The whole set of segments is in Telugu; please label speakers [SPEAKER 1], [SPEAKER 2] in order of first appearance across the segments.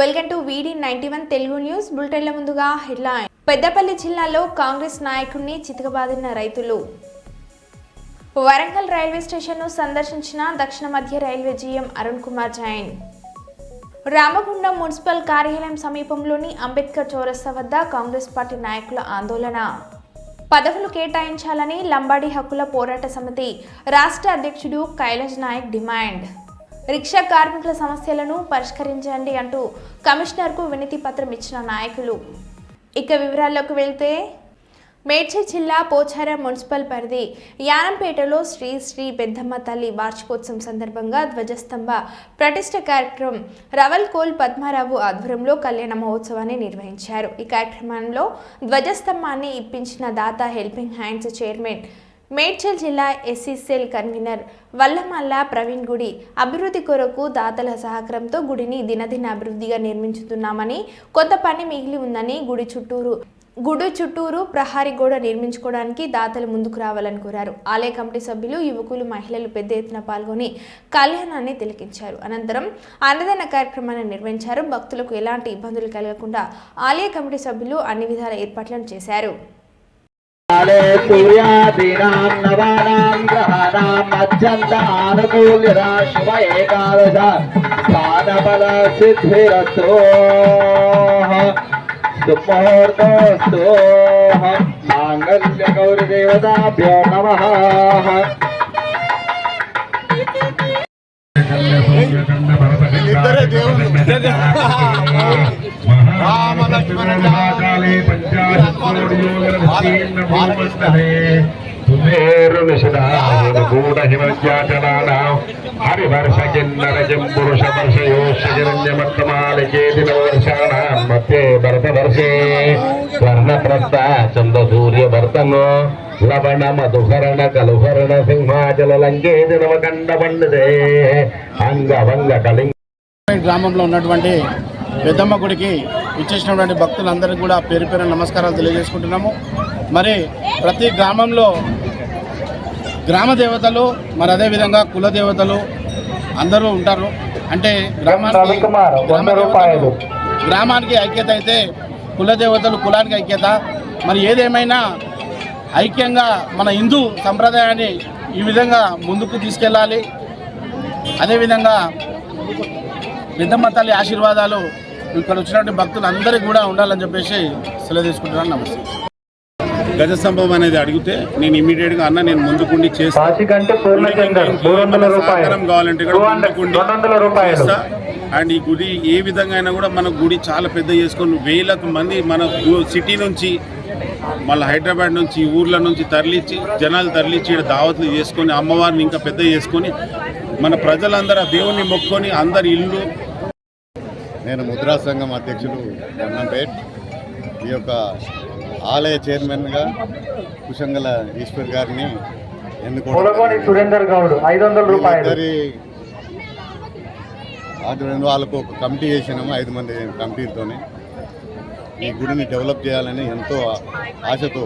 [SPEAKER 1] వెల్కమ్ టు వీడి నైన్టీ వన్ తెలుగు న్యూస్ బులెటిన్ల ముందుగా హెడ్లైన్. పెద్దపల్లి జిల్లాలో కాంగ్రెస్ నాయకుడిని చితకబాదిన రైతులు. వరంగల్ రైల్వే స్టేషన్ను సందర్శించిన దక్షిణ మధ్య railway GM Arun Kumar Jain. Ramagundam municipal కార్యాలయం సమీపంలోని అంబేద్కర్ చౌరస్తా వద్ద కాంగ్రెస్ పార్టీ నాయకుల ఆందోళన. పదవులు కేటాయించాలని లంబాడీ హక్కుల పోరాట సమితి రాష్ట్ర అధ్యక్షుడు కైలాష్ నాయక్ డిమాండ్. రిక్షా కార్మికుల సమస్యలను పరిష్కరించండి అంటూ కమిషనర్కు వినతి పత్రం ఇచ్చిన నాయకులు. ఇక వివరాల్లోకి వెళ్తే మేడ్చల్ జిల్లా పోచారం మున్సిపల్ పరిధి యానంపేటలో శ్రీ శ్రీ పెద్దమ్మ తల్లి వార్షికోత్సవం సందర్భంగా ధ్వజస్తంభ ప్రతిష్ట కార్యక్రమం రవల్ కోల్ పద్మారావు ఆధ్వర్యంలో కళ్యాణ మహోత్సవాన్ని నిర్వహించారు. ఈ కార్యక్రమంలో ధ్వజస్తంభాన్ని ఇప్పించిన దాత హెల్పింగ్ హ్యాండ్స్ చైర్మన్ మేడ్చల్ జిల్లా SC cell convener Vallamalla Praveen గుడి అభివృద్ధి కొరకు దాతల సహకారంతో గుడిని దినదిన అభివృద్ధిగా నిర్మించుతున్నామని కొంత పని మిగిలి ఉందని గుడి చుట్టూరు గుడి చుట్టూరు ప్రహారీ గోడ నిర్మించుకోవడానికి దాతలు ముందుకు రావాలని కోరారు. ఆలయ కమిటీ సభ్యులు యువకులు మహిళలు పెద్ద ఎత్తున పాల్గొని కళ్యాణాన్ని తిలకించారు. అనంతరం అన్నదాన కార్యక్రమాన్ని నిర్వహించారు. భక్తులకు ఎలాంటి ఇబ్బందులు కలగకుండా ఆలయ కమిటీ సభ్యులు అన్ని విధాల ఏర్పాట్లను చేశారు.
[SPEAKER 2] काले सूर्यादीनां नवानां ग्रहाणां मध्यन्तानुकूल्यता शुभ एकादश स्थानबलसिद्धिरस्तु सुमुहूर्तोऽस्तु माङ्गल्यगौरदेवताभ्यो नमः
[SPEAKER 3] వీళ్ళిద్దరే దేవుళ్ళు. రామలక్ష్మణాకాలే
[SPEAKER 4] హరివర్షకిన్నరజం పురుష వర్షయోషజరణ్యమత్తమాలికే దినవర్షాణం మధ్యే భరత వర్షే స్వర్ణ ప్రస్థ చంద్ర సూర్య భర్తను లవణ మధుకరణ కలుహరణ సింహాచల అంగవంగ కళింగ
[SPEAKER 3] గ్రామంలో ఉన్నటువంటి పెద్దమ్మ గుడికి ఇచ్చేసినటువంటి భక్తులందరికీ కూడా పేరు పేరు నమస్కారాలు తెలియజేసుకుంటున్నాము. మరి ప్రతి గ్రామంలో గ్రామ దేవతలు మరి అదేవిధంగా కుల దేవతలు అందరూ ఉంటారు. అంటే గ్రామానికి. గ్రామానికి ఐక్యత అయితే కుల దేవతలు కులానికి ఐక్యత. మరి ఏదేమైనా ఐక్యంగా మన హిందూ సంప్రదాయాన్ని ఈ విధంగా ముందుకు తీసుకెళ్ళాలి. అదేవిధంగా పెద్దమ్మ తల్లి ఆశీర్వాదాలు ఇక్కడ వచ్చినటువంటి భక్తులు అందరికీ కూడా ఉండాలని చెప్పేసి సెలవు తీసుకుంటున్నాను. నమస్తే. గజస్తంభం అనేది అడిగితే నేను ఇమీడియట్గా అన్న నేను ముందుకుండి చేస్తా.
[SPEAKER 2] కాశీకంటే పూర్ణచందర్ మూడు వందల రూపాయలు.
[SPEAKER 3] సహకారం కావాలంటే చేస్తా. అండ్ ఈ గుడి ఏ విధంగా అయినా కూడా మన గుడి చాలా పెద్ద చేసుకొని వేలకు మంది మన గు- సిటీ నుంచి మళ్ళీ హైదరాబాద్ నుంచి ఊర్ల నుంచి తరలించి జనాలు తరలించి ఈడ దావత్లు చేసుకొని అమ్మవారిని ఇంకా పెద్ద చేసుకొని మన ప్రజలందరూ ఆ దేవుణ్ణి మొక్కుకొని అందరి ఇల్లు.
[SPEAKER 5] నేను ముద్రా సంఘం అధ్యక్షులు గన్నంపేట్ ఈ యొక్క ఆలయ చైర్మన్గా కుశంగల ఈశ్వర్ గారిని
[SPEAKER 2] ములగోని సురేందర్ గౌడ్ ఐదు వందల రూపాయలు.
[SPEAKER 5] వీళ్ళిద్దరి ఆధ్వర్యంలో వాళ్ళకు ఒక కమిటీ చేసినాము ఐదు మంది కమిటీతోని ఈ గుడిని డెవలప్ చేయాలని ఎంతో ఆశతో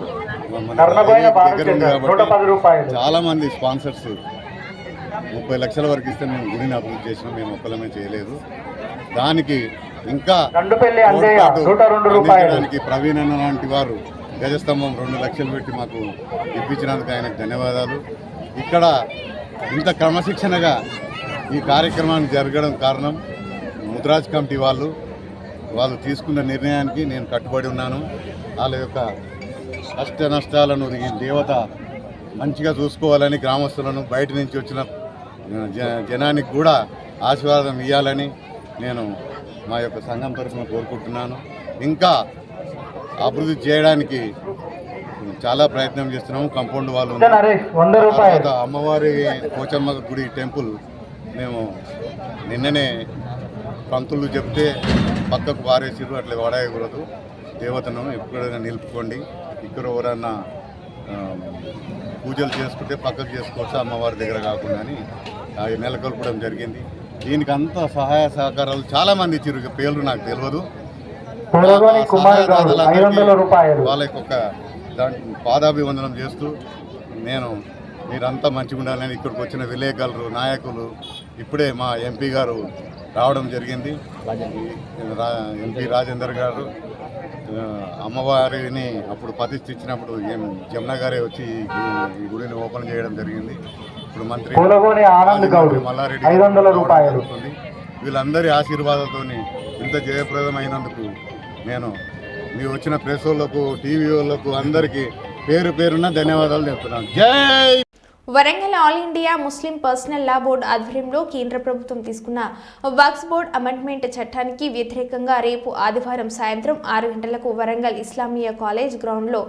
[SPEAKER 5] మన దగ్గర ఉంది కాబట్టి
[SPEAKER 2] రూపాయలు.
[SPEAKER 5] చాలా మంది స్పాన్సర్స్ ముప్పై లక్షల వరకు ఇస్తే మేము గుడిని అభివృద్ధి చేసినాం మేము ఒక్కలమే చేయలేదు. దానికి ఇంకా అందించడానికి ప్రవీణ్ అన్న లాంటి వారు గజస్తంభం రెండు లక్షలు పెట్టి మాకు ఇప్పించినందుకు ఆయనకు ధన్యవాదాలు. ఇక్కడ ఇంత క్రమశిక్షణగా ఈ కార్యక్రమాన్ని జరగడం కారణం ముద్రాజ్ కమిటీ వాళ్ళు. వాళ్ళు తీసుకున్న నిర్ణయానికి నేను కట్టుబడి ఉన్నాను. వాళ్ళ యొక్క కష్ట నష్టాలను ఈ దేవత మంచిగా చూసుకోవాలని గ్రామస్తులను బయట నుంచి వచ్చిన జనానికి కూడా ఆశీర్వాదం ఇవ్వాలని నేను మా యొక్క సంఘం తరఫున కోరుకుంటున్నాను. ఇంకా అభివృద్ధి చేయడానికి చాలా ప్రయత్నం చేస్తున్నాము. కంపౌండ్ వాళ్ళు అమ్మవారి పోచమ్మ గుడి టెంపుల్ మేము నిన్ననే పంతులు చెప్తే పక్కకు పారేసిర్రు అట్లా వాడేయకూడదు. దేవతను ఎప్పుడైనా నిలుపుకోండి. ఇక్కడ ఎవరన్నా పూజలు చేసుకుంటే పక్కకు చేసుకోవచ్చు అమ్మవారి దగ్గర కాకుండా అని నెలకొల్పడం జరిగింది. దీనికి అంత సహాయ సహకారాలు చాలా మంది ఇచ్చారు. ఇక పేర్లు నాకు తెలియదు. వాళ్ళకి ఒక దాంట్ పాదాభివందనం చేస్తూ నేను మీరంతా మంచిగా ఉండాలని ఇక్కడికి వచ్చిన విలేకరులు నాయకులు ఇప్పుడే మా ఎంపీ గారు రావడం జరిగింది. ఎంపీ రాజేందర్ గారు అమ్మవారిని అప్పుడు ప్రతిష్ఠించినప్పుడు ఏం జమున గారే వచ్చి ఈ- గుడిని ఓపెన్ చేయడం జరిగింది. ఇప్పుడు మంత్రి మల్లారెడ్డి జరుగుతుంది. వీళ్ళందరి ఆశీర్వాదాలతోని ఇంత జయప్రదమైనందుకు నేను మీ వచ్చిన ప్రెస్ వాళ్ళకు టీవీ వాళ్ళకు అందరికీ పేరు పేరున ధన్యవాదాలు చెప్తున్నాను. జై
[SPEAKER 1] Warangal all India Muslim personal law board ఆధ్వర్యంలో కేంద్ర ప్రభుత్వం తీసుకున్న వక్స్ బోర్డ్ అమెండ్మెంట్ చట్టానికి వ్యతిరేకంగా రేపు ఆదివారం సాయంత్రం ఆరు గంటలకు వరంగల్ ఇస్లామియా కాలేజ్ గ్రౌండ్లో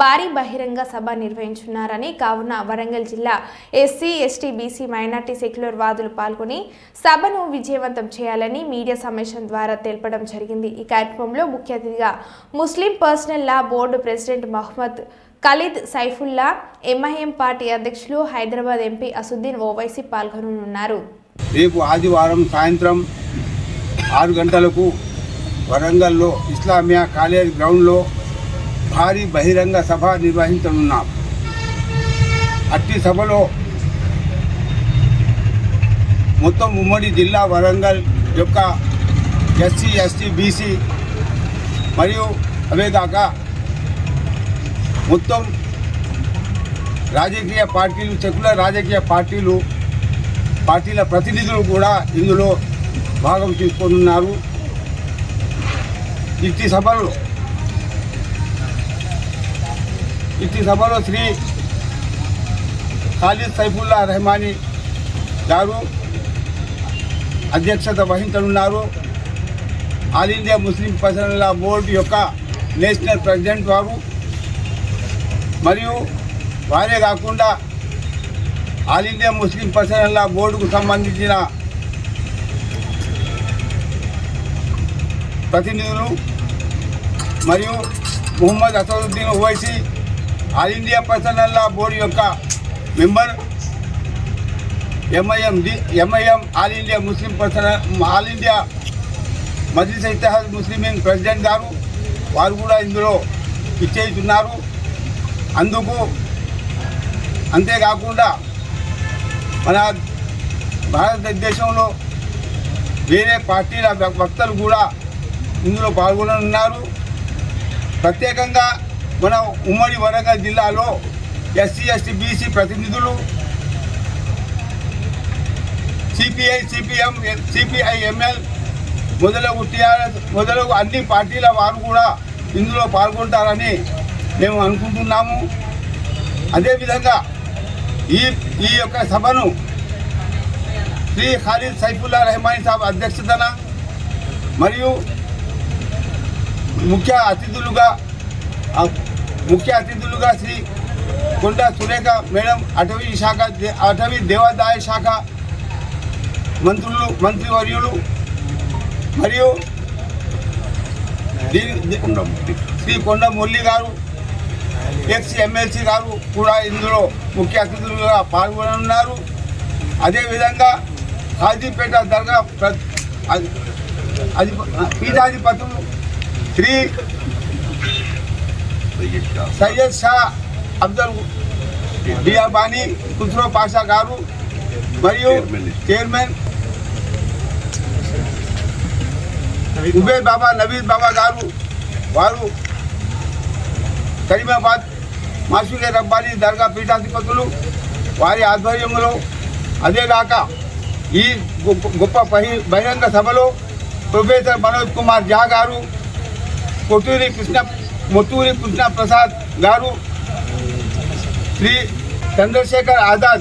[SPEAKER 1] భారీ బహిరంగ సభ నిర్వహించున్నారని కావున వరంగల్ జిల్లా SC ST BC minority secular వాదులు పాల్గొని సభను విజయవంతం చేయాలని మీడియా సమావేశం ద్వారా తెలపడం జరిగింది. ఈ కార్యక్రమంలో ముఖ్య అతిథిగా Muslim personal law board president Mohammed Khalid Saifullah MIM party అధ్యక్షులు హైదరాబాద్ ఎంపీ అసుద్దీన్ ఓవైసీ పాల్గొననున్నారు.
[SPEAKER 6] రేపు ఆదివారం సాయంత్రం ఆరు గంటలకు వరంగల్లో ఇస్లామియా కాలేజ్ గ్రౌండ్లో భారీ బహిరంగ సభ నిర్వహించనున్నాం అట్టి సభలో మొత్తం ఉమ్మడి జిల్లా వరంగల్ యొక్క ఎస్సీ ఎస్టీ బీసీ మరియు అవే కాక మొత్తం రాజకీయ పార్టీలు సెక్యులర్ రాజకీయ పార్టీలు పార్టీల ప్రతినిధులు కూడా ఇందులో భాగం తీసుకొనున్నారు. ఇట్టి సభలో ఇట్టి సభలో శ్రీ ఖాలిద్ సైఫుల్లా రెహమాని గారు అధ్యక్షత వహించనున్నారు. All India Muslim personal board యొక్క నేషనల్ ప్రెసిడెంట్ వారు మరియు వారే కాకుండా all India Muslim personal law బోర్డుకు సంబంధించిన ప్రతినిధులు మరియు Muhammad Asaduddin Owaisi all India personal law board యొక్క member MIM D MIM all India Muslim personal all India Majlis Ittehad Muslimeen president గారు వారు కూడా ఇందులో ఇచ్చేస్తున్నారు అందుకు అంతేకాకుండా మన భారతదేశంలో వేరే పార్టీల వక్తలు కూడా ఇందులో పాల్గొననున్నారు. ప్రత్యేకంగా మన ఉమ్మడి వరంగల్ జిల్లాలో ఎస్సీ ఎస్టీ బీసీ ప్రతినిధులు సిపిఐ సిపిఎం సిపిఐ ఎంఎల్ మొదలగు టీఆర్ఎస్ మొదలగు అన్ని పార్టీల వారు కూడా ఇందులో పాల్గొంటారని మేము అనుకుంటున్నాము. అదేవిధంగా ఈ ఈ యొక్క సభను శ్రీ ఖాలిద్ సైఫుల్లా రెహమాన్ సాబ్ అధ్యక్షతన మరియు ముఖ్య అతిథులుగా ముఖ్య అతిథులుగా శ్రీ కొండ సురేఖ మేడం అటవీ శాఖ అటవీ దేవాదాయ శాఖ మంత్రులు మంత్రివర్యులు మరియు దీని శ్రీ కొండ మురళి గారు ఎక్స్ ఎమ్మెల్సీ గారు కూడా ఇందులో ముఖ్య అతిథులుగా పాల్గొననున్నారు. అదేవిధంగా కాజీపేట దర్గా ప్ర- అధి- అధి పీఠాధిపతులు శ్రీ సయ్యద్ షా అబ్దుల్ బియాబానీ ఖుస్రో పాషా గారు మరియు చైర్మన్ ఉబేద్ బాబా నవీద్ బాబా గారు వారు కరీమాబాద్ معش درگا پیٹا داری آدھا بہرگ سب
[SPEAKER 7] لوگ کشنا پرسا گار چندر آزاد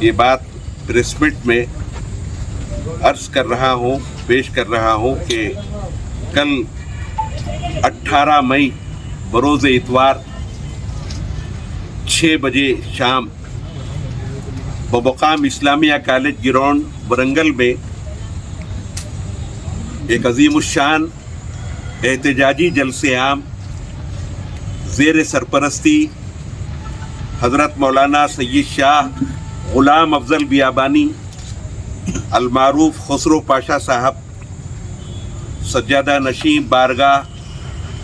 [SPEAKER 7] یہ بات پریس میٹ میں عرض کر رہا ہوں، پیش کر رہا ہوں کہ کل اٹھارہ مئی بروز اتوار چھ بجے شام بمقام اسلامیہ کالج گراؤنڈ ورنگل میں ایک عظیم الشان احتجاجی جلسے عام زیر سرپرستی حضرت مولانا سید شاہ غلام افضل بیابانی، المعروف خسرو پاشا صاحب، سجادہ نشین بارگاہ،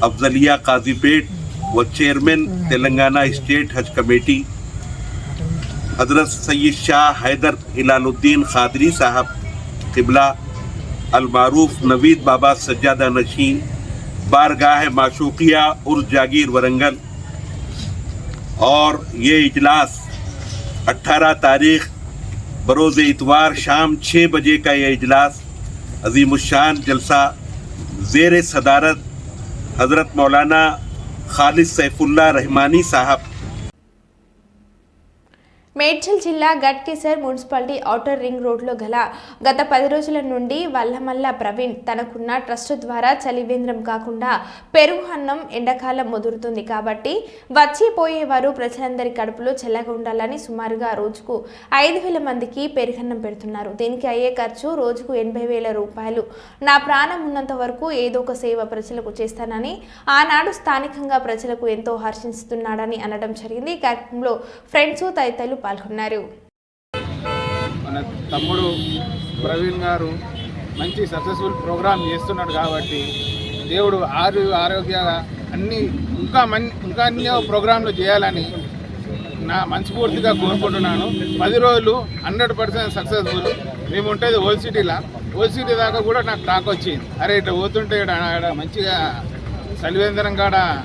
[SPEAKER 7] افضلیہ قاضی پیٹ و چیئرمین تلنگانہ اسٹیٹ حج کمیٹی، حضرت سید شاہ حیدر ہلال الدین خادری صاحب، قبلہ المعروف نوید بابا سجادہ نشین، بارگاہ معشوقیہ عرس جاگیر ورنگل، اور یہ اجلاس اٹھارہ تاریخ بروز اتوار شام چھ بجے کا یہ اجلاس، عظیم الشان جلسہ زیر صدارت حضرت مولانا خالد سیف اللہ رحمانی صاحب
[SPEAKER 1] మేడ్చల్ జిల్లా గట్కేసర్ మున్సిపాలిటీ ఔటర్ రింగ్ రోడ్లో గల గత పది రోజుల నుండి వల్లమల్ల ప్రవీణ్ తనకున్న ట్రస్ట్ ద్వారా చలివేంద్రం కాకుండా పెరుగు అన్నం ఎండాకాలం ముదురుతుంది కాబట్టి వచ్చి పోయేవారు ప్రజలందరి కడుపులో చల్లగా ఉండాలని సుమారుగా రోజుకు ఐదు వేల మందికి పెరుగన్నం పెడుతున్నారు. దీనికి అయ్యే ఖర్చు రోజుకు ఎనభై వేల రూపాయలు. నా ప్రాణం ఉన్నంత వరకు ఏదో ఒక సేవ ప్రజలకు చేస్తానని ఆనాడు స్థానికంగా ప్రజలకు ఎంతో హర్షిస్తున్నాడని అనడం జరిగింది. ఈ కార్యక్రమంలో ఫ్రెండ్స్ తదితరులు పాల్గొన్నారు.
[SPEAKER 8] మన తమ్ముడు ప్రవీణ్ గారు మంచి సక్సెస్ఫుల్ ప్రోగ్రామ్ చేస్తున్నాడు కాబట్టి దేవుడు ఆరు ఆరోగ్య అన్ని ఇంకా మన్ ఇంకా అన్ని ప్రోగ్రాంలు చేయాలని నా మనస్ఫూర్తిగా కోరుకుంటున్నాను. పది రోజులు హండ్రెడ్ పర్సెంట్ సక్సెస్ఫుల్. మేము ఉంటుంది ఓల్ సిటీలో. ఓల్ సిటీ దాకా కూడా నాకు టాక్ వచ్చింది. అరే ఇట్లా పోతుంటే ఈడ- ఆడ మంచిగా సలివేంద్రం కాడ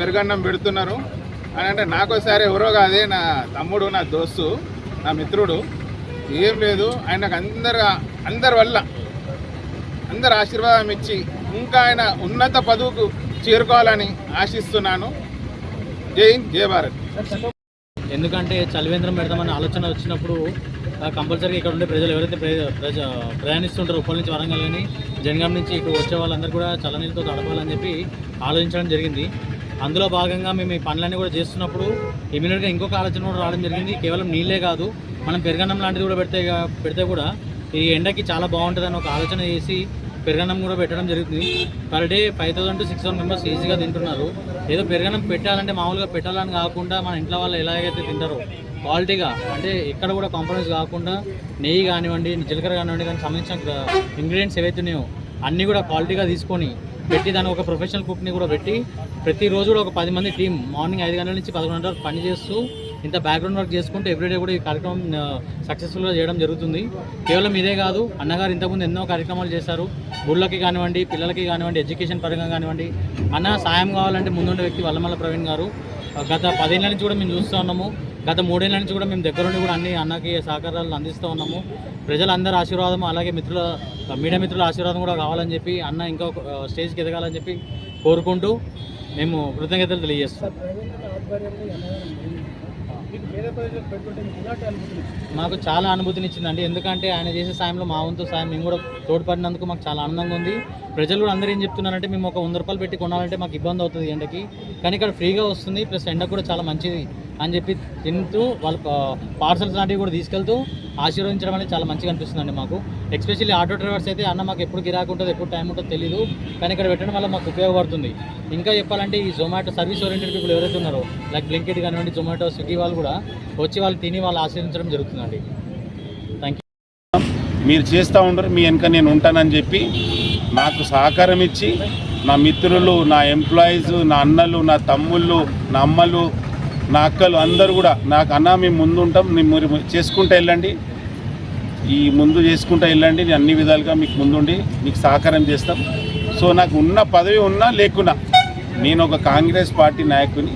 [SPEAKER 8] పెరుగన్నం పెడుతున్నారు. అని అంటే నాకోసారి ఎవరో కాదే నా తమ్ముడు నా దోస్తు నా మిత్రుడు ఏం లేదు ఆయనకు అందరు అందరి వల్ల అందరు ఆశీర్వాదం ఇచ్చి ఇంకా ఆయన ఉన్నత పదవుకు చేరుకోవాలని ఆశిస్తున్నాను. జై జయ భారత్.
[SPEAKER 9] ఎందుకంటే చలివేంద్రం పెడదామని ఆలోచన వచ్చినప్పుడు కంపల్సరీగా ఇక్కడ ఉండే ప్రజలు ఎవరైతే ప్రజ ప్రజ ప్రయాణిస్తుంటారో ఉప్పల్ నుంచి వరంగల్ కానీ జనగాం నుంచి ఇక్కడ వచ్చే వాళ్ళందరూ కూడా చల్లనీళ్ళతో తడపాలని చెప్పి ఆలోచించడం జరిగింది. అందులో భాగంగా మేము ఈ పనులన్నీ కూడా చేస్తున్నప్పుడు ఇమీడియట్గా ఇంకొక ఆలోచన కూడా రావడం జరిగింది. కేవలం నీళ్ళే కాదు మనం పెరగన్నం లాంటిది కూడా పెడితే పెడితే కూడా ఈ ఎండకి చాలా బాగుంటుందని ఒక ఆలోచన చేసి పెరగన్నం కూడా పెట్టడం జరుగుతుంది. Per day five thousand to six thousand members ఈజీగా తింటున్నారు. ఏదో పెరగన్నం పెట్టాలంటే మామూలుగా పెట్టాలని కాకుండా మన ఇంట్లో వాళ్ళు ఎలాగైతే తింటారో క్వాలిటీగా అంటే ఎక్కడ కూడా కాంప్రమైజ్ కాకుండా నెయ్యి కానివ్వండి జీలకర్ర కానివ్వండి దానికి సంబంధించిన ఇంగ్రీడియంట్స్ ఏవైతే ఉన్నాయో అన్నీ కూడా క్వాలిటీగా తీసుకొని పెట్టి దాని ఒక ప్రొఫెషనల్ కుక్ని కూడా పెట్టి ప్రతిరోజు కూడా ఒక పది మంది టీం మార్నింగ్ ఐదు గంటల నుంచి పదకొండు గంటల వరకు పని చేస్తూ ఇంత బ్యాక్గ్రౌండ్ వర్క్ చేసుకుంటూ ఎవ్రీడే కూడా ఈ కార్యక్రమం సక్సెస్ఫుల్గా చేయడం జరుగుతుంది. కేవలం ఇదే కాదు అన్నగారు ఇంతకుముందు ఎన్నో కార్యక్రమాలు చేశారు. గుళ్ళకి కానివ్వండి పిల్లలకి కానివ్వండి ఎడ్యుకేషన్ పరంగా కానివ్వండి. అన్న సాయం కావాలంటే ముందుండే వ్యక్తి వల్లమల్ల ప్రవీణ్ గారు. గత పదేళ్ళ నుంచి కూడా మేము చూస్తూ ఉన్నాము. గత మూడేళ్ళ నుంచి కూడా మేము దగ్గరుండి కూడా అన్ని అన్నకి సహకారాలు అందిస్తూ ఉన్నాము. ప్రజలందరి ఆశీర్వాదం అలాగే మిత్రుల మీడియా మిత్రుల ఆశీర్వాదం కూడా కావాలని చెప్పి అన్న ఇంకా స్టేజ్కి ఎదగాలని చెప్పి కోరుకుంటూ మేము కృతజ్ఞతలు తెలియజేస్తాం మాకు చాలా అనుభూతినిచ్చిందండి ఎందుకంటే ఆయన చేసే సాయంలో మా వంతు సాయం మేము కూడా తోడ్పడినందుకు మాకు చాలా ఆనందంగా ఉంది. ప్రజలు కూడా అందరూ ఏం చెప్తున్నారంటే మేము ఒక వంద రూపాయలు పెట్టి కొనాలంటే మాకు ఇబ్బంది అవుతుంది ఎండకి. కానీ ఇక్కడ ఫ్రీగా వస్తుంది ప్లస్ ఎండ కూడా చాలా మంచిది అని చెప్పి తింటూ వాళ్ళ పార్సల్స్ లాంటివి కూడా తీసుకెళ్తూ ఆశీర్వదించడం అనేది చాలా మంచిగా అనిపిస్తుందండి మాకు. ఎస్పెషల్లీ ఆటో డ్రైవర్స్ అయితే అన్న మాకు ఎప్పుడు గిరాకు ఉంటుంది ఎప్పుడు టైం ఉంటుందో తెలియదు కానీ ఇక్కడ పెట్టడం వల్ల మాకు ఉపయోగపడుతుంది. ఇంకా చెప్పాలంటే ఈ జొమాటో సర్వీస్ ఓరియంటెడ్ పీపుల్ ఎవరైతే ఉన్నారో లైక్ బ్లింకెట్ కానివ్వండి జొమాటో స్విగ్గీ వాళ్ళు కూడా వచ్చి వాళ్ళు తిని వాళ్ళు ఆశ్రయించడం జరుగుతుందండి. థ్యాంక్ యూ
[SPEAKER 8] మీరు చేస్తూ ఉండరు మీ వెనుక నేను ఉంటానని చెప్పి నాకు సహకారం ఇచ్చి నా మిత్రులు నా ఎంప్లాయీస్ నా అన్నలు నా తమ్ముళ్ళు నా అమ్మలు నా అక్కలు అందరూ కూడా నాకు అన్న మేము ముందు ఉంటాం మీరు చేసుకుంటూ వెళ్ళండి. ఈ ముందు చేసుకుంటా వెళ్ళండి నేను అన్ని విధాలుగా మీకు ముందుండి మీకు సహకారం చేస్తాం. సో నాకు ఉన్న పదవి ఉన్నా లేకున్నా నేను ఒక కాంగ్రెస్ పార్టీ నాయకుని.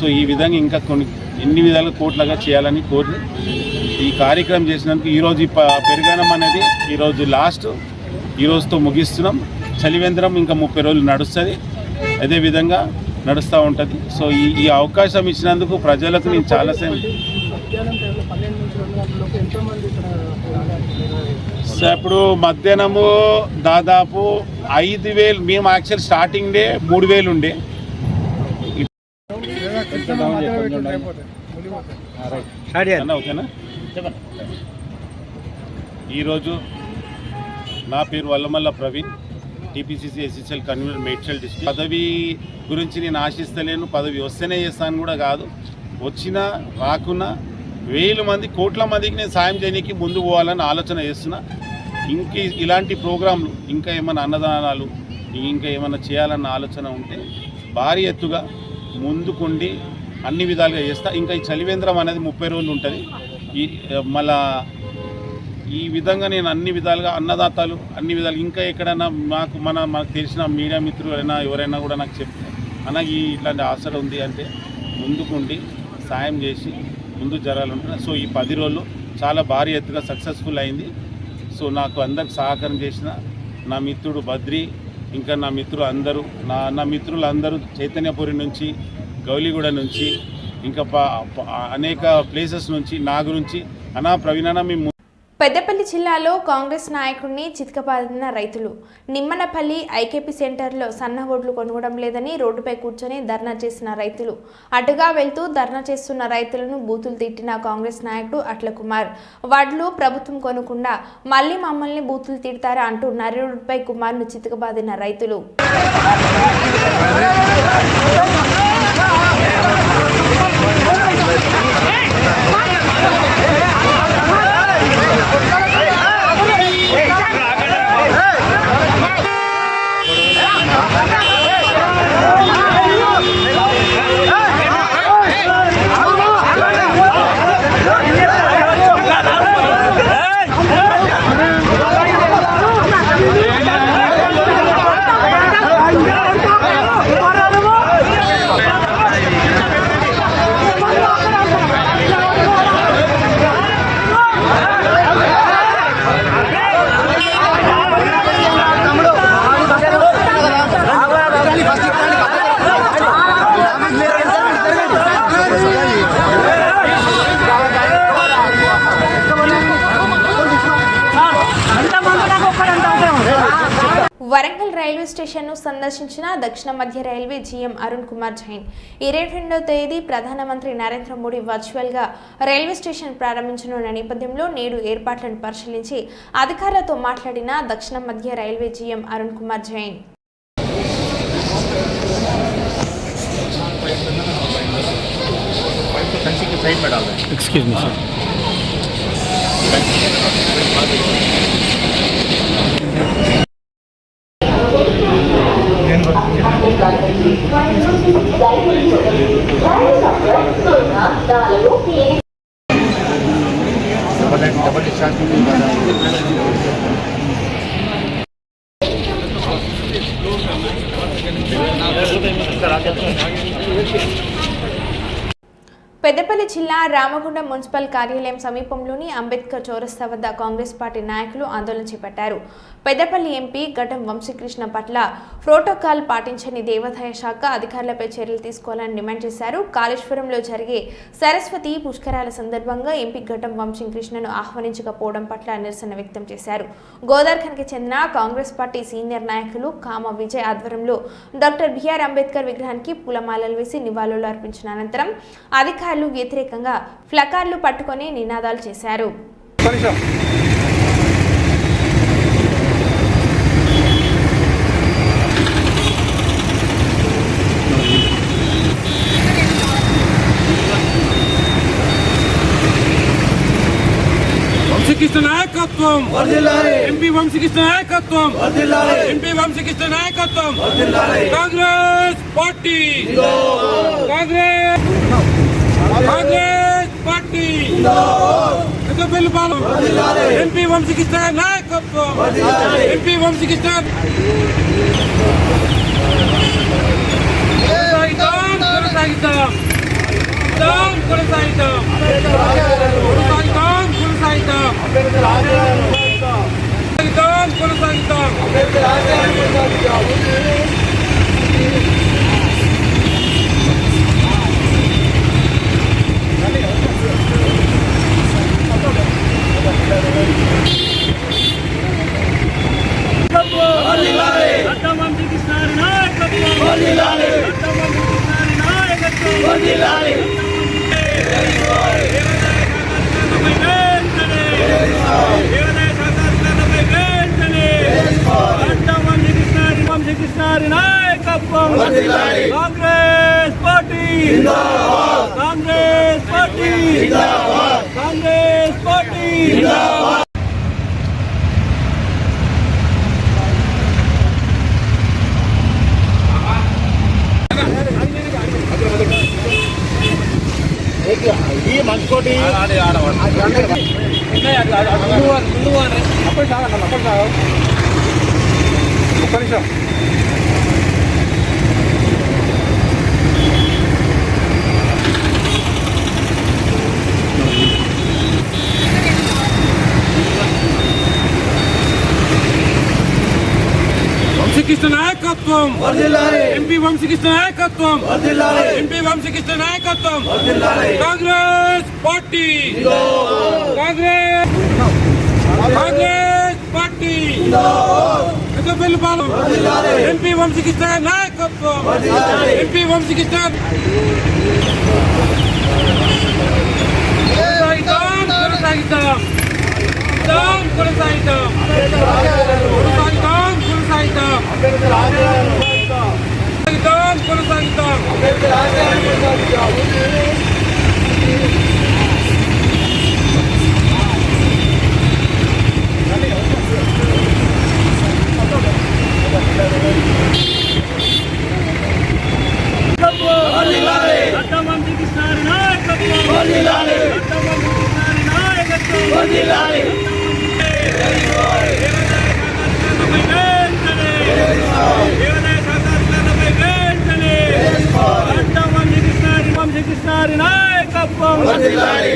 [SPEAKER 8] సో ఈ విధంగా ఇంకా కొన్ని ఎన్ని విధాలుగా కోట్లగా చేయాలని కోరి ఈ కార్యక్రమం చేసినందుకు ఈరోజు ఈ అనేది ఈరోజు లాస్ట్. ఈరోజుతో ముగిస్తున్నాం. చలివేంద్రం ఇంకా ముప్పై రోజులు నడుస్తుంది. అదేవిధంగా నడుస్తూ ఉంటుంది. సో ఈ ఈ అవకాశం ఇచ్చినందుకు ప్రజలకు నేను చాలా సేపు ఇప్పుడు మధ్యాహ్నము దాదాపు ఐదు వేలు మేము యాక్చువల్ స్టార్టింగ్ డే మూడు వేలు ఉండే. అన్న ఓకేనా? ఈరోజు నా పేరు Vallamalla Praveen TPCC SSL convener Medchal district. పదవి గురించి నేను ఆశిస్తలేను పదవి వస్తేనే చేస్తాను కూడా కాదు. వచ్చినా రాకున్నా వేల మంది కోట్ల మందికి నేను సాయం చేయడానికి ముందు పోవాలని ఆలోచన చేస్తున్నా.
[SPEAKER 3] ఇంక ఇలాంటి ప్రోగ్రాంలు ఇంకా ఏమైనా అన్నదానాలు ఇంకా ఏమైనా చేయాలన్న ఆలోచన ఉంటే భారీ ఎత్తుగా ముందుకుండి అన్ని విధాలుగా చేస్తా. ఇంకా ఈ చలివేంద్రం అనేది ముప్పై రోజులు ఉంటుంది. ఈ మళ్ళా ఈ విధంగా నేను అన్ని విధాలుగా అన్నదాతలు అన్ని విధాలు ఇంకా ఎక్కడైనా మాకు మన మనకు తెలిసిన మీడియా మిత్రులైనా ఎవరైనా కూడా నాకు చెప్తే అన్న ఈ ఇట్లాంటి ఆసర ఉంది అంటే ముందుకుండి సాయం చేసి ముందు జరగాలంటున్నా సో ఈ పది రోజులు చాలా భారీ ఎత్తుగా సక్సెస్ఫుల్ అయింది. సో నాకు అందరికి సహకారం చేసిన నా మిత్రుడు బద్రి ఇంకా నా మిత్రులు అందరూ నా నా మిత్రులు అందరూ చైతన్యపురి నుంచి గౌలిగూడ నుంచి ఇంకా అనేక ప్లేసెస్ నుంచి నా గురించి అనా ప్రవీణ మేము
[SPEAKER 1] పెద్దపల్లి జిల్లాలో కాంగ్రెస్ నాయకుడిని చితకబాదిన రైతులు. నిమ్మనపల్లి ఐకేపీ సెంటర్లో సన్న ఒడ్లు కొనవడం లేదని రోడ్డుపై కూర్చొని ధర్నా చేసిన రైతులు. అటుగా వెళ్తూ ధర్నా చేస్తున్న రైతులను బూతులు తిట్టిన కాంగ్రెస్ నాయకుడు అట్ల కుమార్ వడ్లు ప్రభుత్వం కొనకుండా మళ్ళీ మమ్మల్ని బూతులు తిడతారా అంటూ నరేడుపై కుమార్ను చితకబాదిన రైతులు. Hey! సందర్శించిన దక్షిణ మధ్య రైల్వే జీఎం అరుణ్ కుమార్ జైన్. ఇరవై రెండవ తేదీ ప్రధానమంత్రి నరేంద్ర మోడీ వర్చువల్గా రైల్వే స్టేషన్ ప్రారంభించనున్న నేపథ్యంలో నేడు ఏర్పాట్లను పరిశీలించి అధికారులతో మాట్లాడిన దక్షిణ మధ్య railway GM Arun Kumar Jain.
[SPEAKER 9] Excuse me sir
[SPEAKER 1] Peddapalli జిల్లా రామగుండం మున్సిపల్ కార్యాలయం సమీపంలోని అంబేద్కర్ చౌరస్తా వద్ద కాంగ్రెస్ పార్టీ నాయకులు ఆందోళన చేపట్టారు. పెద్దపల్లి ఎంపీ ఘటం వంశీకృష్ణ పట్ల ప్రోటోకాల్ పాటించని దేవాదాయ శాఖ అధికారులపై చర్యలు తీసుకోవాలని డిమాండ్ చేశారు. కాళేశ్వరంలో జరిగే సరస్వతి పుష్కరాల సందర్భంగా ఎంపీ ఘటం వంశీకృష్ణను ఆహ్వానించకపోవడం పట్ల నిరసన వ్యక్తం చేశారు. గోదార్ఖన్కి చెందిన కాంగ్రెస్ పార్టీ సీనియర్ నాయకులు కామ విజయ్ ఆధ్వర్యంలో డాక్టర్ బిఆర్ అంబేద్కర్ విగ్రహానికి పూలమాలలు వేసి నివాళులు అర్పించిన అనంతరం అధికారులు వ్యతిరేకంగా ఫ్లకార్లు పట్టుకొని నినాదాలు చేశారు.
[SPEAKER 10] వంశీకృష్ణ నాయకత్వం. ఎంపీ వంశీకృష్ణ నాయకత్వం. ఎంపీ వంశీకృష్ణ నాయకత్వం. కాంగ్రెస్ పార్టీ. కాంగ్రెస్. కాంగ్రెస్ పార్టీ. పెద్దపల్లి పాలన. ఎంపీ వంశీకృష్ణ నాయకత్వం. ఎంపీ వంశీకృష్ణ. కొనసాగిద్దాం. కొనసాగిద్దాం. కొనసాగిద్దాం. కొనసాగిద్దాం. కొనసాగిద్దాం కొనసాగిద్దాం.
[SPEAKER 3] ఒక్క నిమిషం
[SPEAKER 10] వంశీకృష్ణ నాయకత్వం ఎంపీ వంశీకృష్ణ నాయకత్వం ఎంపీ వంశీకృష్ణ నాయకత్వం కాంగ్రెస్ పార్టీ కాంగ్రెస్ కాంగ్రెస్ పార్టీ పెద్దపల్లి పాలు ఎంపీ వంశీకృష్ణ నాయకత్వం ఎంపీ వంశీకృష్ణ కొనసాగిద్దాం కొనసాగిద్దాం కొనసాగిద్దాం కొనసాగిద్దాం కొనసాగిద్దాం కొనసాగిద్దాం కొనసాగిద్దాం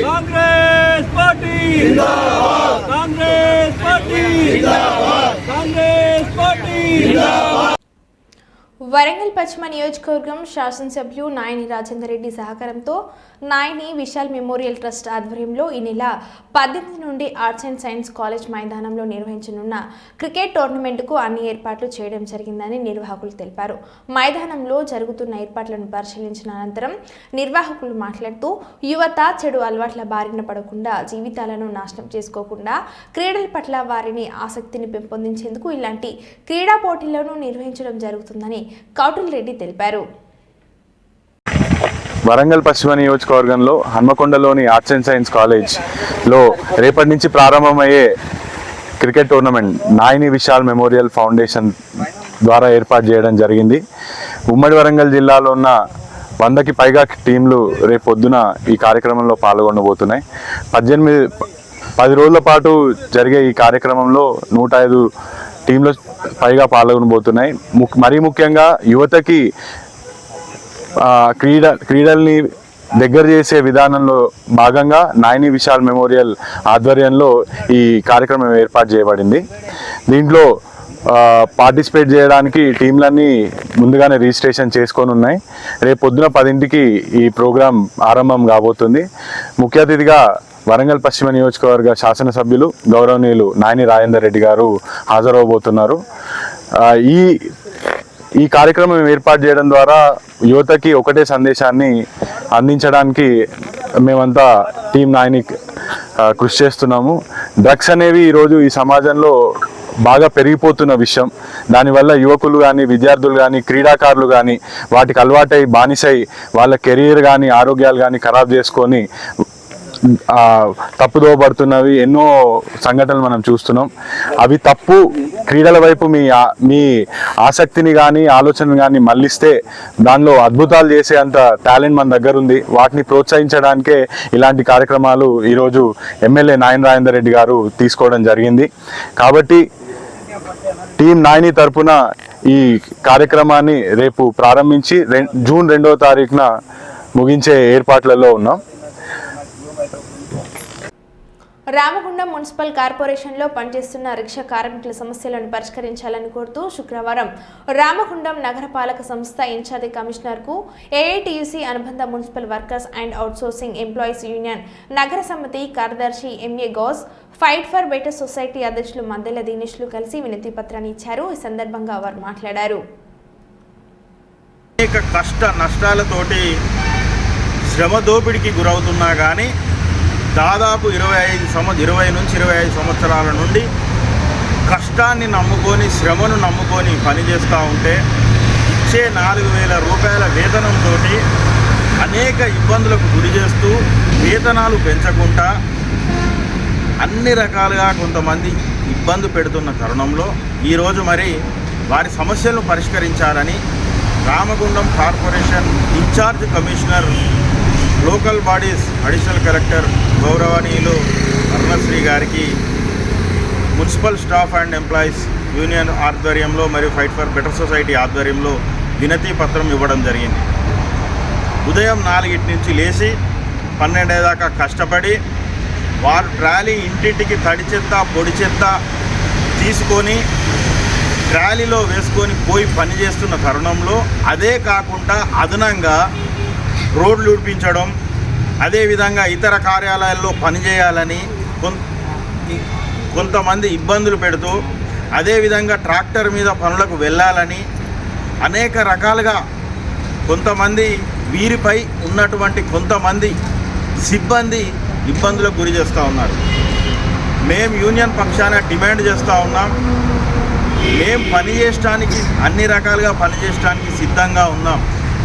[SPEAKER 10] Congress party Congress party Congress party
[SPEAKER 1] Warangal పశ్చిమ నియోజకవర్గం శాసనసభ్యులు నాయని రాజేందర్ రెడ్డి సహకారంతో నాయని విశాల్ మెమోరియల్ ట్రస్ట్ ఆధ్వర్యంలో ఈ నెల పద్దెనిమిది నుండి ఆర్ట్స్ అండ్ సైన్స్ కాలేజ్ మైదానంలో నిర్వహించనున్న క్రికెట్ టోర్నమెంట్కు అన్ని ఏర్పాట్లు చేయడం జరిగిందని నిర్వాహకులు తెలిపారు. మైదానంలో జరుగుతున్న ఏర్పాట్లను పరిశీలించిన అనంతరం నిర్వాహకులు మాట్లాడుతూ యువత చెడు అలవాట్ల బారిన పడకుండా జీవితాలను నాశనం చేసుకోకుండా క్రీడల పట్ల వారిని ఆసక్తిని పెంపొందించేందుకు ఇలాంటి క్రీడా పోటీలను నిర్వహించడం జరుగుతుందని కౌటుల్ రెడ్డి తెలిపారు.
[SPEAKER 11] వరంగల్ పశ్చిమ నియోజకవర్గంలో హన్మకొండలోని ఆర్ట్స్ అండ్ సైన్స్ కాలేజ్లో రేపటి నుంచి ప్రారంభమయ్యే cricket tournament Nayani Vishal memorial foundation ద్వారా ఏర్పాటు చేయడం జరిగింది. ఉమ్మడి వరంగల్ జిల్లాలో ఉన్న వందకి పైగా టీంలు రేపొద్దున ఈ కార్యక్రమంలో పాల్గొనబోతున్నాయి. పద్దెనిమిది పది రోజుల పాటు జరిగే ఈ కార్యక్రమంలో నూట ఐదు టీంలు పైగా పాల్గొనబోతున్నాయి. మరీ ముఖ్యంగా యువతకి క్రీడ క్రీడల్ని దగ్గర చేసే విధానంలో భాగంగా నాయని విశాల్ మెమోరియల్ ఆధ్వర్యంలో ఈ కార్యక్రమం ఏర్పాటు చేయబడింది. దీంట్లో పార్టిసిపేట్ చేయడానికి టీంలన్నీ ముందుగానే రిజిస్ట్రేషన్ చేసుకొని ఉన్నాయి. రేపు పొద్దున పదింటికి ఈ ప్రోగ్రాం ఆరంభం కాబోతుంది. ముఖ్య అతిథిగా వరంగల్ పశ్చిమ నియోజకవర్గ శాసనసభ్యులు గౌరవనీయులు నాయని రాజేందర్ రెడ్డి గారు హాజరవబోతున్నారు. ఈ ఈ కార్యక్రమం ఏర్పాటు చేయడం ద్వారా యువతకి ఒకటే సందేశాన్ని అందించడానికి మేమంతా టీం నాయని కృషి చేస్తున్నాము. డ్రగ్స్ అనేవి ఈరోజు ఈ సమాజంలో బాగా పెరిగిపోతున్న విషయం. దానివల్ల యువకులు కానీ విద్యార్థులు కానీ క్రీడాకారులు కానీ వాటికి అలవాటై బానిసై వాళ్ళ కెరీర్ కానీ ఆరోగ్యాలు కానీ ఖరాబ్ చేసుకొని ఆ, తప్పుదోవబడుతున్నవి ఎన్నో సంఘటనలు మనం చూస్తున్నాం. అవి తప్పు క్రీడల వైపు మీ మీ ఆసక్తిని కానీ ఆలోచనని కానీ మళ్ళిస్తే దానిలో అద్భుతాలు చేసే అంత టాలెంట్ మన దగ్గర ఉంది వాటిని ప్రోత్సహించడానికే ఇలాంటి కార్యక్రమాలు ఈరోజు ఎమ్మెల్యే నాయన రాజేందర్ రెడ్డి గారు తీసుకోవడం జరిగింది. కాబట్టి టీం నాయని తరపున ఈ కార్యక్రమాన్ని రేపు ప్రారంభించి రె జూన్ రెండవ తారీఖున ముగించే ఏర్పాట్లలో ఉన్నాం.
[SPEAKER 1] రామగుండం మున్సిపల్ కార్పొరేషన్లో పనిచేస్తున్న రిక్షా కార్మికుల సమస్యలను పరిష్కరించాలని కోరుతూ శుక్రవారం రామగుండం నగరపాలక సంస్థ ఇన్ఛార్జి కమిషనర్కు ఏఐటియుసి అనుబంధ municipal workers and outsourcing employees union నగర సమితి కార్యదర్శి MA Ghouse fight for better society అధ్యక్షులు మందెల దినేష్లు కలిసి వినతి పత్రాన్ని ఇచ్చారు. ఈ సందర్భంగా వారు మాట్లాడారు.
[SPEAKER 12] అనేక కష్ట నష్టాలతోటి శ్రమ దోపిడికి గురవుతున్నా కానీ దాదాపు ఇరవై ఐదు సంవ ఇరవై నుంచి ఇరవై ఐదు సంవత్సరాల నుండి కష్టాన్ని నమ్ముకొని శ్రమను నమ్ముకొని పనిచేస్తూ ఉంటే ఇచ్చే నాలుగు వేల రూపాయల వేతనంతో అనేక ఇబ్బందులకు గురి చేస్తూ వేతనాలు పెంచకుండా అన్ని రకాలుగా కొంతమంది ఇబ్బంది పెడుతున్న తరుణంలో ఈరోజు మరి వారి సమస్యలను పరిష్కరించాలని Ramagundam corporation incharge commissioner local bodies additional collector గౌరవనీయులు అరుణశ్రీ గారికి municipal staff and employees union ఆధ్వర్యంలో మరియు ఫైట్ ఫర్ బెటర్ సొసైటీ ఆధ్వర్యంలో వినతి పత్రం ఇవ్వడం జరిగింది. ఉదయం నాలుగింటి నుంచి లేచి పన్నెండే దాకా కష్టపడి వారు ట్రాలీ ఇంటింటికి తడి చెత్త పొడి చెత్త తీసుకొని ట్రాలీలో వేసుకొని పోయి పనిచేస్తున్న తరుణంలో అదే కాకుండా అదనంగా రోడ్లు ఉడిపించడం అదేవిధంగా ఇతర కార్యాలయాల్లో పనిచేయాలని కొంతమంది ఇబ్బందులు పెడుతూ అదేవిధంగా ట్రాక్టర్ మీద పనులకు వెళ్ళాలని అనేక రకాలుగా కొంతమంది వీరిపై ఉన్నటువంటి కొంతమంది సిబ్బంది ఇబ్బందులకు గురి చేస్తూ ఉన్నారు. మేము యూనియన్ పక్షాన డిమాండ్ చేస్తూ ఉన్నాం. మేము పనిచేయడానికి అన్ని రకాలుగా పనిచేయడానికి సిద్ధంగా ఉన్నాం.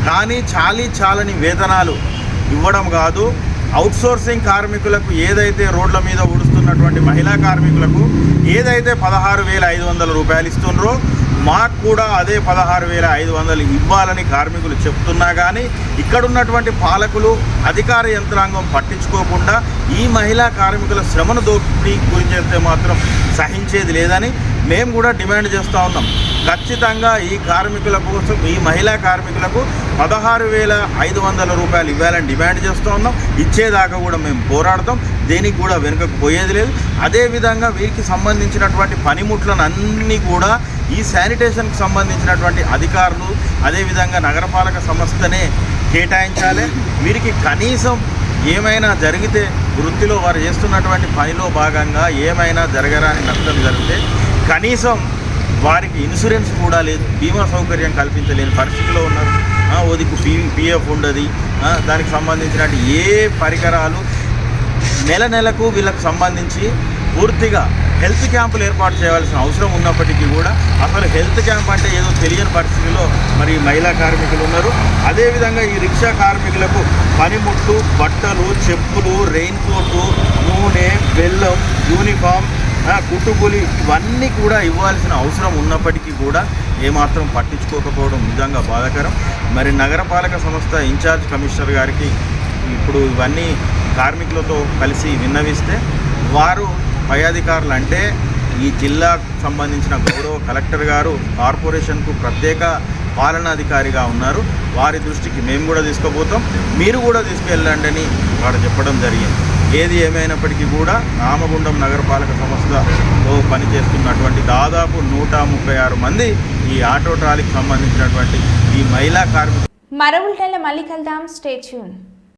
[SPEAKER 12] కానీ చాలీ చాలని వేతనాలు ఇవ్వడం కాదు. అవుట్సోర్సింగ్ కార్మికులకు ఏదైతే రోడ్ల మీద ఊడుస్తున్నటువంటి మహిళా కార్మికులకు ఏదైతే పదహారు వేల ఐదు వందల రూపాయలు ఇస్తున్నారో మాకు కూడా అదే పదహారు వేల ఐదు వందలు ఇవ్వాలని కార్మికులు చెప్తున్నా కానీ ఇక్కడ ఉన్నటువంటి పాలకులు అధికార యంత్రాంగం పట్టించుకోకుండా ఈ మహిళా కార్మికుల శ్రమను దోపిడీ గురి చేస్తే మాత్రం సహించేది లేదని మేము కూడా డిమాండ్ చేస్తూ ఉన్నాం. ఖచ్చితంగా ఈ కార్మికుల కోసం ఈ మహిళా కార్మికులకు పదహారు వేల ఐదు వందల రూపాయలు ఇవ్వాలని డిమాండ్ చేస్తూ ఉన్నాం. ఇచ్చేదాకా కూడా మేము పోరాడతాం. దేనికి కూడా వెనుకకు పోయేది లేదు. అదేవిధంగా వీరికి సంబంధించినటువంటి పనిముట్లను అన్నీ కూడా ఈ శానిటేషన్కి సంబంధించినటువంటి అధికారులు అదేవిధంగా నగరపాలక సంస్థనే కేటాయించాలి. వీరికి కనీసం ఏమైనా జరిగితే వృత్తిలో వారు చేస్తున్నటువంటి పనిలో భాగంగా ఏమైనా జరగరాని నష్టం జరిగితే కనీసం వారికి ఇన్సూరెన్స్ కూడా లేదు. బీమా సౌకర్యం కల్పించలేని పరిస్థితిలో ఉన్నారు. ఓదికు పీ పిఎఫ్ ఉండదు. దానికి సంబంధించిన ఏ పరికరాలు నెల నెలకు వీళ్ళకు సంబంధించి పూర్తిగా హెల్త్ క్యాంపులు ఏర్పాటు చేయాల్సిన అవసరం ఉన్నప్పటికీ కూడా అసలు హెల్త్ క్యాంప్ అంటే ఏదో తెలియని పరిస్థితిలో మరి మహిళా కార్మికులు ఉన్నారు. అదేవిధంగా ఈ రిక్షా కార్మికులకు పనిముట్లు బట్టలు చెప్పులు రెయిన్ కోటు నూనె బెల్లం యూనిఫామ్ ఆ, కుట్టుకూలి ఇవన్నీ కూడా ఇవ్వాల్సిన అవసరం ఉన్నప్పటికీ కూడా ఏమాత్రం పట్టించుకోకపోవడం నిజంగా బాధాకరం. మరి నగరపాలక సంస్థ ఇన్ఛార్జ్ కమిషనర్ గారికి ఇప్పుడు ఇవన్నీ కార్మికులతో కలిసి విన్నవిస్తే వారు పై అధికారులు అంటే ఈ జిల్లాకు సంబంధించిన గౌరవ కలెక్టర్ గారు కార్పొరేషన్కు ప్రత్యేక పాలనాధికారిగా ఉన్నారు. వారి దృష్టికి మేము కూడా తీసుకుపోతాం. మీరు కూడా తీసుకెళ్ళండి అని వాడు చెప్పడం జరిగింది. ఏది ఏమైనప్పటికీ కూడా రామగుండం నగరపాలక సంస్థలో పనిచేస్తున్నటువంటి దాదాపు నూట ముప్పై ఆరు మంది ఈ ఆటో ట్రాలీకి సంబంధించినటువంటి ఈ మహిళా కార్మిక
[SPEAKER 1] మరో మళ్ళీ కలుద్దాం స్టే ట్యూన్.